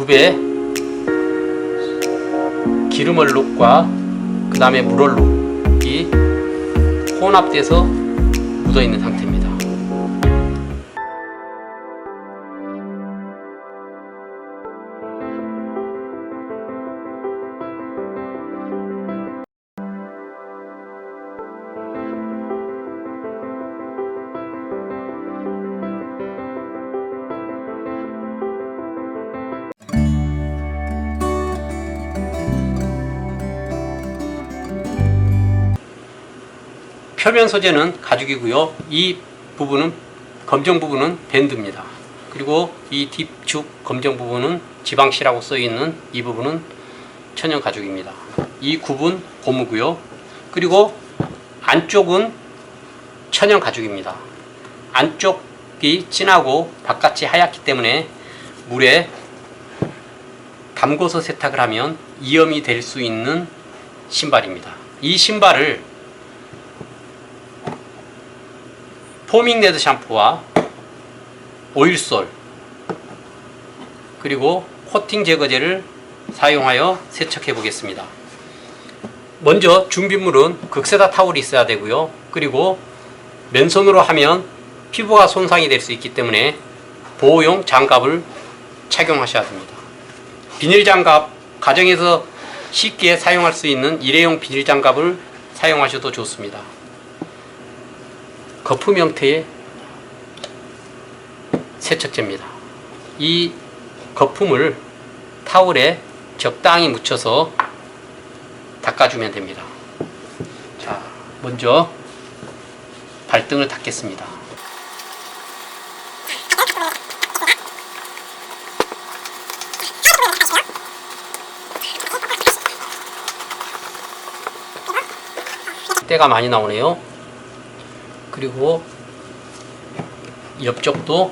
굽에 기름 얼룩과 그 다음에 물 얼룩이 혼합돼서 묻어 있는 상태입니다. 표면 소재는 가죽이고요. 이 부분은 검정 부분은 밴드입니다. 그리고 이 뒷축 검정 부분은 지방시라고 써 있는 이 부분은 천연 가죽입니다. 이 굽은 고무고요. 그리고 안쪽은 천연 가죽입니다. 안쪽이 진하고 바깥이 하얗기 때문에 물에 담궈서 세탁을 하면 이염이 될 수 있는 신발입니다. 이 신발을 포밍 레드 샴푸와 오일솔 그리고 코팅 제거제를 사용하여 세척해 보겠습니다. 먼저 준비물은 극세다 타올이 있어야 되고요. 그리고 맨손으로 하면 피부가 손상이 될 수 있기 때문에 보호용 장갑을 착용하셔야 됩니다. 비닐 장갑 가정에서 쉽게 사용할 수 있는 일회용 비닐 장갑을 사용하셔도 좋습니다. 거품 형태의 세척제입니다. 이 거품을 타올에 적당히 묻혀서 닦아주면 됩니다. 자, 먼저 발등을 닦겠습니다. 때가 많이 나오네요. 그리고 옆쪽도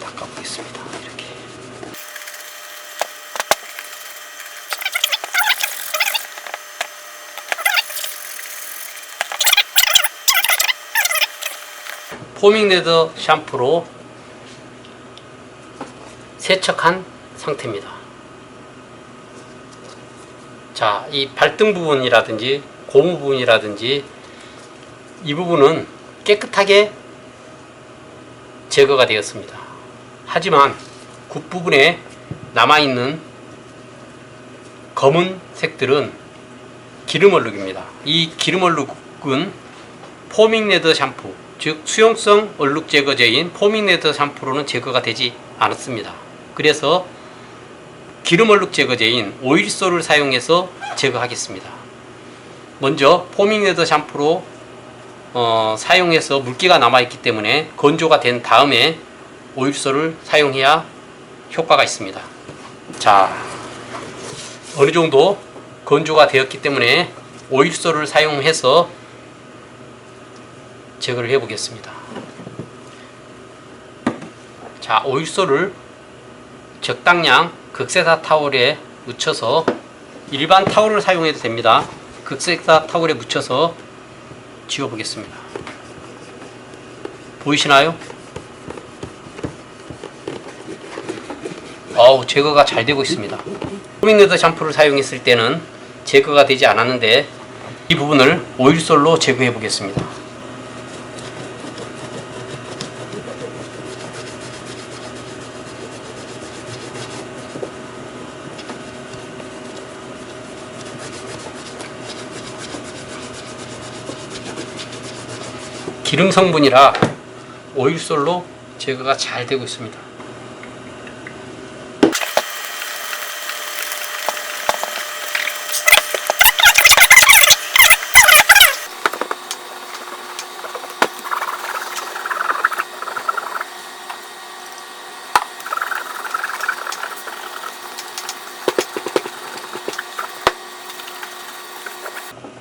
닦아보겠습니다. 이렇게. 포밍 레더 샴푸로 세척한 상태입니다. 자, 이 발등 부분이라든지 고무 부분이라든지 이 부분은 깨끗하게 제거가 되었습니다. 하지만 굽 부분에 남아있는 검은 색들은 기름 얼룩입니다. 이 기름 얼룩은 포밍 레더 샴푸, 즉 수용성 얼룩 제거제인 포밍 레더 샴푸로는 제거가 되지 않았습니다. 그래서 기름 얼룩 제거제인 오일소를 사용해서 제거하겠습니다. 먼저 포밍 레더 샴푸로 어, 사용해서 물기가 남아있기 때문에 건조가 된 다음에 오일소를 사용해야 효과가 있습니다. 자, 어느 정도 건조가 되었기 때문에 오일소를 사용해서 제거를 해 보겠습니다. 자, 오일소를 적당량 극세사 타올에 묻혀서 일반 타올을 사용해도 됩니다. 극세사 타올에 묻혀서 지워 보겠습니다. 보이시나요? 어우, 제거가 잘 되고 있습니다. 포밍레더 샴푸를 사용했을 때는 제거가 되지 않았는데 이 부분을 오일솔로 제거해 보겠습니다. 기름 성분이라 오일솔로 제거가 잘 되고 있습니다.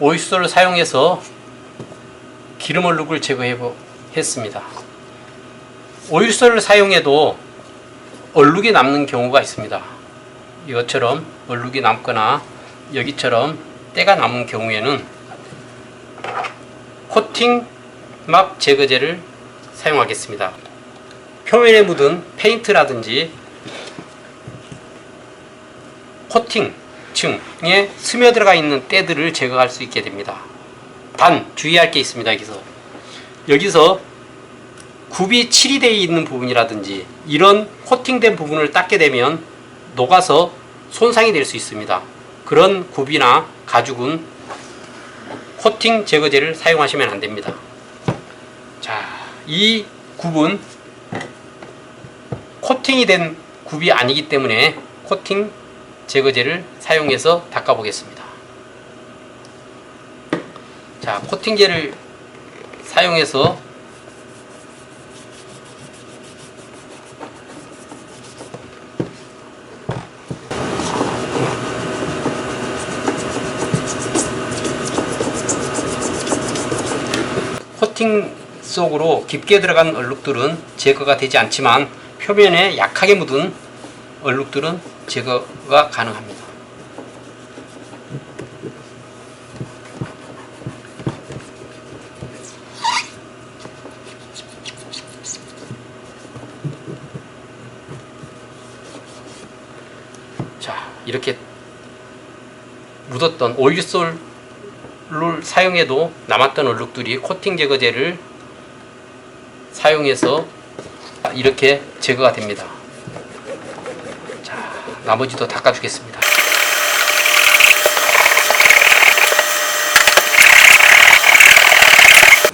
오일솔을 사용해서 기름 얼룩을 제거했습니다. 오일솔을 사용해도 얼룩이 남는 경우가 있습니다. 이것처럼 얼룩이 남거나 여기처럼 때가 남은 경우에는 코팅 막 제거제를 사용하겠습니다. 표면에 묻은 페인트라든지 코팅층에 스며들어가 있는 때들을 제거할 수 있게 됩니다. 단 주의할 게 있습니다. 여기서 여기서 굽이 칠이 되어 있는 부분이라든지 이런 코팅된 부분을 닦게 되면 녹아서 손상이 될 수 있습니다. 그런 굽이나 가죽은 코팅 제거제를 사용하시면 안 됩니다. 자, 이 굽은 코팅이 된 굽이 아니기 때문에 코팅 제거제를 사용해서 닦아보겠습니다. 자, 코팅제를 사용해서 코팅 속으로 깊게 들어간 얼룩들은 제거가 되지 않지만 표면에 약하게 묻은 얼룩들은 제거가 가능합니다. 자, 이렇게 묻었던 오일솔 를 사용해도 남았던 얼룩들이 코팅 제거제를 사용해서 이렇게 제거가 됩니다. 자, 나머지도 닦아주겠습니다.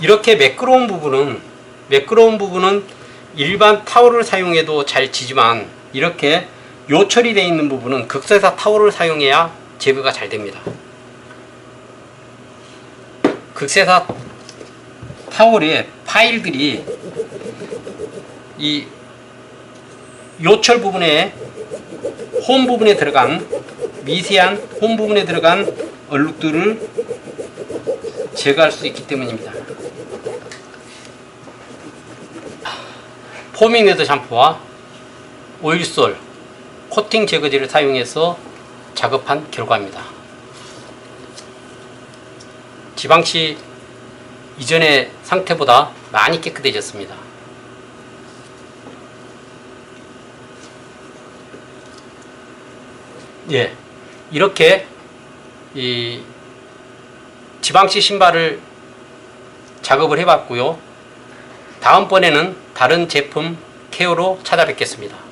이렇게 매끄러운 부분은 매끄러운 부분은 일반 타월을 사용해도 잘 지지만 이렇게 요철이 되어 있는 부분은 극세사 타월을 사용해야 제거가 잘 됩니다. 극세사 타월의 파일들이 이 요철 부분에 홈 부분에 들어간 미세한 홈 부분에 들어간 얼룩들을 제거할 수 있기 때문입니다. 포밍 레더 샴푸와 오일솔 코팅 제거제를 사용해서 작업한 결과입니다. 지방치 이전의 상태보다 많이 깨끗해졌습니다. 예, 이렇게 이 지방치 신발을 작업을 해봤고요. 다음번에는 다른 제품 케어로 찾아뵙겠습니다.